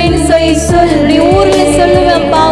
சொல்லுவேன் சொல்லி சொல்லி ஊர்ல சொல்லுவேன் பா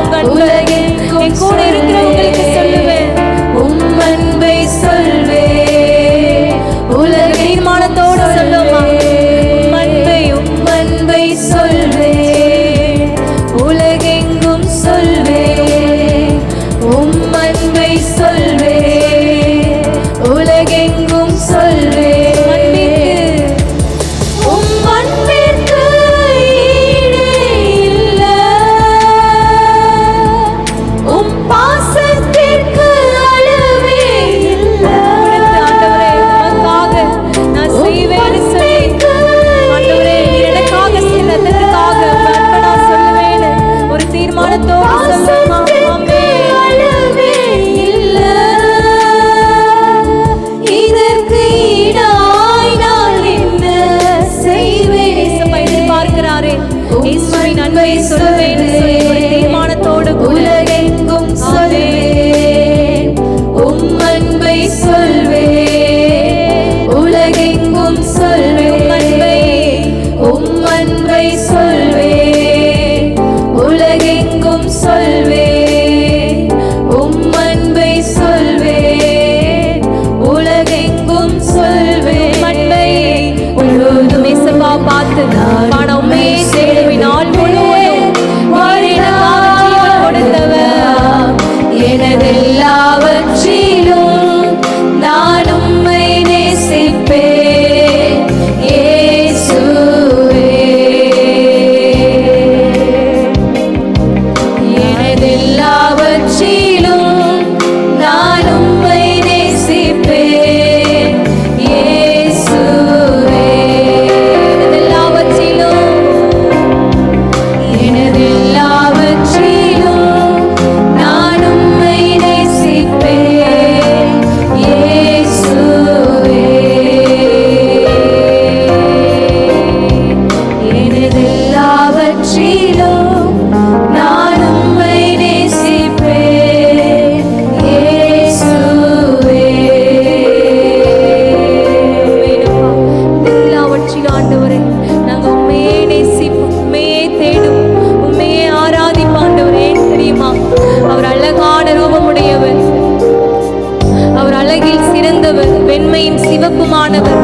சிவப்புமானவர்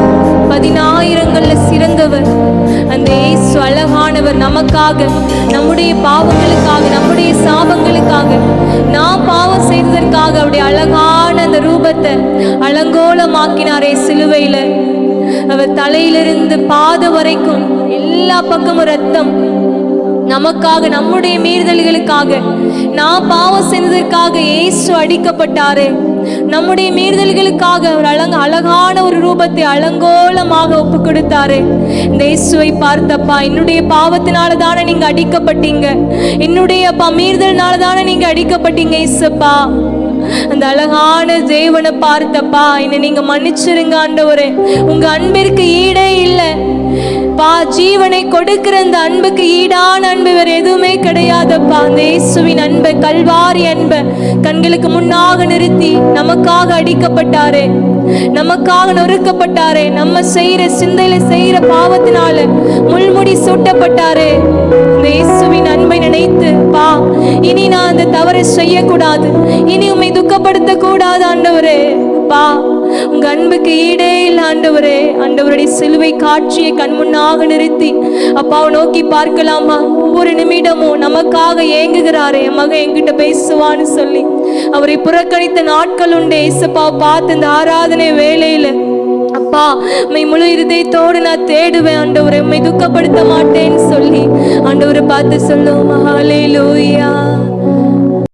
பதினாயிரங்கள்ல சிறந்தவர். அந்த இயேசு அழகானவர் நமக்காக நம்முடைய பாவங்களுக்காக நம்முடைய சாபங்களுக்காக நாம் பாவம் செய்ததற்காக அவருடைய அழகான அந்த ரூபத்தை அலங்கோலமாக்கினாரே சிலுவையில. அவர் தலையிலிருந்து பாதம் வரைக்கும் எல்லா பக்கமும் ரத்தம் நமக்காக நம்முடைய மீறுதல்களுக்காக நான் பாவம் செய்ததற்காக இயேசு அடிக்கப்பட்டாரே. நம்முடைய மீறுதல்களுக்காக அவர் அழக அழகான ஒரு ரூபத்தை அலங்கோலமாக ஒப்பு கொடுத்தாரு இந்த இயேசுவை பார்த்தப்பா என்னுடைய பாவத்தினால தானே நீங்க அடிக்கப்பட்டீங்க. என்னுடைய மீறுதல்னால தானே நீங்க அடிக்கப்பட்டீங்க இயேசுப்பா. அந்த அழகான தேவனை பார்த்தப்பா என்னை நீங்க மன்னிச்சிருங்க ஆண்டவரே. உங்க அன்பிற்கு ஈடே இல்லை. ஜீவனை கொடுக்கிற அந்த அன்புக்கு ஈடான அன்பு வேற எதுவுமே கிடையாதப்பா. அந்த இயேசுவின் அன்பை கல்வாரி அன்பை கண்களுக்கு முன்னாக நிறுத்தி நமக்காக அடிக்கப்பட்டாரே. நமக்காக நொறுக்கப்பட்டாரே. நம்ம செய்யற சிந்தையில செய்யற பாவத்தினால முள்முடி சூட்டப்பட்டாரு. இந்த இயேசுவின் அன்பை நினைத்து பா இனி நான் அந்த தவறை செய்யக்கூடாது. இனி உண்மை துக்கப்படுத்த கூடாது ஆண்டவரே. பா உங்க அன்புக்கு ஈடே இல்லை ஆண்டவரே. ஆண்டவருடைய சிலுவை காட்சியை கண் முன்னாக நிறுத்தி அப்பாவை நோக்கி பார்க்கலாமா? ஒவ்வொரு நிமிடமும் நமக்காக ஏங்குகிறாரே. என் மகன் என்கிட்ட பேசுவான்னு சொல்லி. அவரை புறக்கணித்த நாட்கள் உண்டு ஏசப்பாவை பார்த்து இந்த ஆராதனை வேலையில அப்பா உண்மை முழு இருதயத்தோடு நான் தேடுவேன் ஆண்டவரை உண்மை துக்கப்படுத்த மாட்டேன்னு சொல்லி ஆண்டவரை பார்த்து சொல்லுவோம். ஹalleluya.